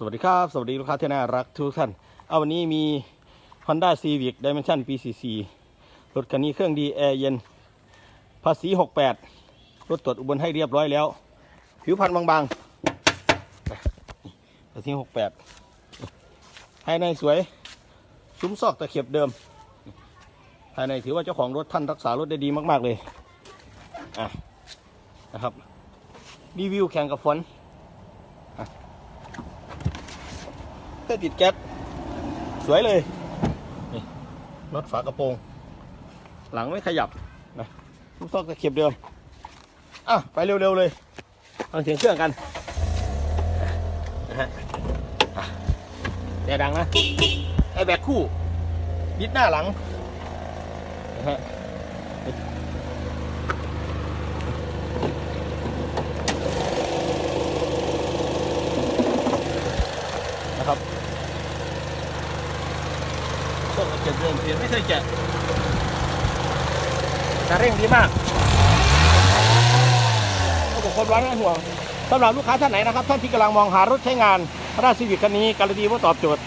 สวัสดีครับ สวัสดีลูกค้าที่น่ารักทุกท่าน เอาวันนี้มี Honda Civic Dimension p 4 4 รถคันนี้เครื่องดีแอร์เย็น ภาษี 68 รถตรวจอุบลให้เรียบร้อยแล้ว ผิวพรรณบางๆ ภาษี 68 ภายในสวย ซุ้มซอกตะเข็บเดิม ภายในถือว่าเจ้าของรถท่านรักษารถได้ดีมากๆเลย อะ นะครับ รีวิวแข่งกับฝน เต้ติดแก๊สสวยเลยนี่รถฝากระโปรง หลังไม่ขยับนะลูกซอกตะเข็บเดิมอะไปเร็วๆเลยฟังเสียงเครื่องกันนะฮะแต่ดังนะไอแบกคู่บิดหน้าหลังนะฮะนะครับ โซ่เก็บเดิมเปลี่ยงไม่เคยแกะการเร่งดีมากก็บอกคนร้านห่วงสำหรับลูกค้าท่านไหนนะครับ ท่านที่กำลังมองหารถใช้งานพระราชซีวิคคันนี้การันตีว่าตอบโจทย์